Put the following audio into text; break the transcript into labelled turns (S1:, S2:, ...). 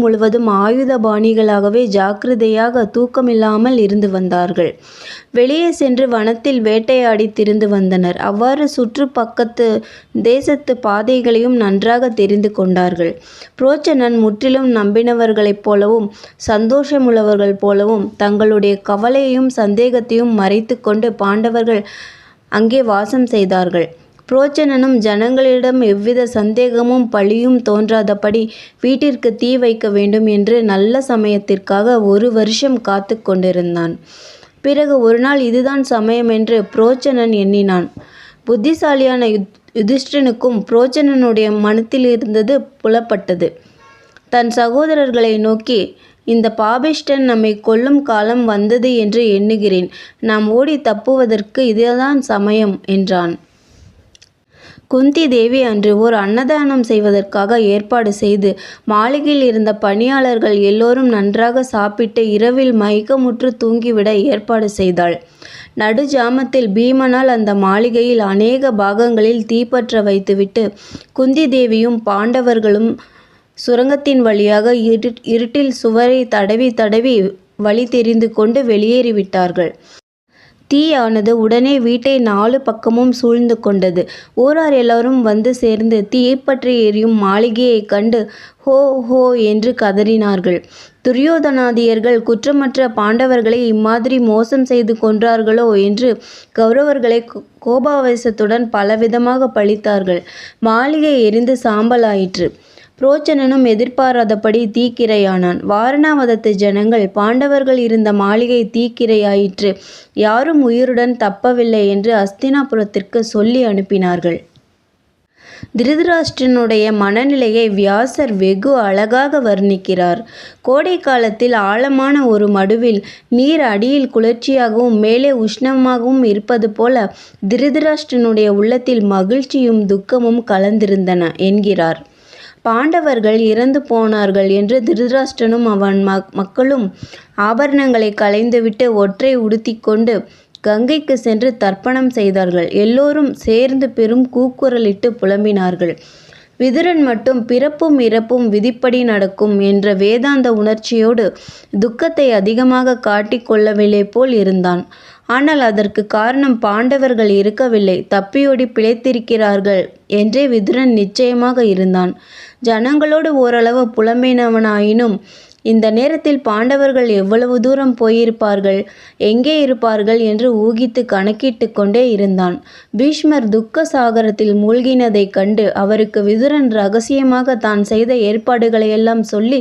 S1: முழுவதும் ஆயுதபாணிகளாகவே ஜாக்கிரதையாக தூக்கமில்லாமல் இருந்து வந்தார்கள். வெளியே சென்று வனத்தில் வேட்டையாடி திரிந்து வந்தனர். அவ்வாறு சுற்று பக்கத்து தேசத்து பாதைகளையும் நன்றாக தெரிந்து கொண்டார்கள். புரோச்சனன் முற்றிலும் நம்பினவர்களைப் போலவும் சந்தோஷமுள்ளவர்கள் போலவும் தங்களுடைய கவலையையும் சந்தேகத்தையும் மறைத்து கொண்டு பாண்டவர்கள் அங்கே வாசம் செய்தார்கள். புரோச்சனனும் ஜனங்களிடம் எவ்வித சந்தேகமும் பழியும் தோன்றாதபடி வீட்டிற்கு தீ வைக்க வேண்டும் என்று நல்ல சமயத்திற்காக ஒரு வருஷம் காத்து கொண்டிருந்தான். பிறகு ஒருநாள் இதுதான் சமயம் என்று புரோச்சனன் எண்ணினான். புத்திசாலியான யுதிஷ்டனுக்கும் புரோச்சனனுடைய மனத்திலிருந்தது புலப்பட்டது. தன் சகோதரர்களை நோக்கி இந்த பாபிஷ்டன் நம்மை கொல்லும் காலம் வந்தது என்று எண்ணுகிறேன். நாம் ஓடித் தப்புவதற்கு இதுதான் சமயம் என்றான். குந்தி தேவி அன்று ஓர் அன்னதானம் செய்வதற்காக ஏற்பாடு செய்து மாளிகையில் இருந்த பணியாளர்கள் எல்லோரும் நன்றாக சாப்பிட்டு இரவில் மயக்கமுற்று தூங்கிவிட ஏற்பாடு செய்தாள். நடுஜாமத்தில் பீமனால் அந்த மாளிகையில் அநேக பாகங்களில் தீப்பற்ற வைத்துவிட்டு குந்தி தேவியும் பாண்டவர்களும் சுரங்கத்தின் வழியாக இருட்டில் சுவரை தடவி தடவி வழி தெரிந்து கொண்டு வெளியேறிவிட்டார்கள். தீயானது உடனே வீட்டை நாலு பக்கமும் சூழ்ந்து கொண்டது. ஊரார் எல்லோரும் வந்து சேர்ந்து தீப்பற்றி எரியும் மாளிகையைக் கண்டு ஹோ ஹோ என்று கதறினார்கள். துரியோதனாதியர்கள் குற்றமற்ற பாண்டவர்களை இம்மாதிரி மோசம் செய்து கொன்றார்களோ என்று கௌரவர்களை கோபாவேசத்துடன் பலவிதமாக பழித்தார்கள். மாளிகை எரிந்து சாம்பலாயிற்று. புரோச்சனனும் எதிர்பாராதபடி தீக்கிரையானான். வாரணாவதத்து ஜனங்கள் பாண்டவர்கள் இருந்த மாளிகை தீக்கிரையாயிற்று யாரும் உயிருடன் தப்பவில்லை என்று அஸ்தினாபுரத்திற்கு சொல்லி அனுப்பினார்கள். திருதராஷ்டிரனுடைய மனநிலையை வியாசர் வெகு அழகாக வர்ணிக்கிறார். கோடை காலத்தில் ஆழமான ஒரு மடுவில் நீர் அடியில் குளிர்ச்சியாகவும் மேலே உஷ்ணமாகவும் இருப்பது போல திருதராஷ்டிரனுடைய உள்ளத்தில் மகிழ்ச்சியும் துக்கமும் கலந்திருந்தன என்கிறார். பாண்டவர்கள் இறந்து போனார்கள் என்று திருதராஷ்டனும் அவன் மக்களும் ஆபரணங்களை களைந்துவிட்டு ஒற்றை உடுத்திக் கொண்டு கங்கைக்கு சென்று தர்ப்பணம் செய்தார்கள். எல்லோரும் சேர்ந்து பெரும் கூக்குரலிட்டு புலம்பினார்கள். விதுரன் மட்டும் பிறப்பும் இறப்பும் விதிப்படி நடக்கும் என்ற வேதாந்த உணர்ச்சியோடு துக்கத்தை அதிகமாக காட்டிக்கொள்ளவில்லை கொள்ளவில்லைபோல் இருந்தான். ஆனால் அதற்கு காரணம் பாண்டவர்கள் இருக்கவில்லை தப்பியோடி பிழைத்திருக்கிறார்கள் என்றே விதுரன் நிச்சயமாக இருந்தான். ஜனங்களோடு ஓரளவு புலம்பினவனாயினும் இந்த நேரத்தில் பாண்டவர்கள் எவ்வளவு தூரம் போயிருப்பார்கள் எங்கே இருப்பார்கள் என்று ஊகித்து கணக்கிட்டு கொண்டே இருந்தான். பீஷ்மர் துக்க சாகரத்தில் மூழ்கினதைக் கண்டு அவருக்கு விதுரன் ரகசியமாக தான் செய்த ஏற்பாடுகளையெல்லாம் சொல்லி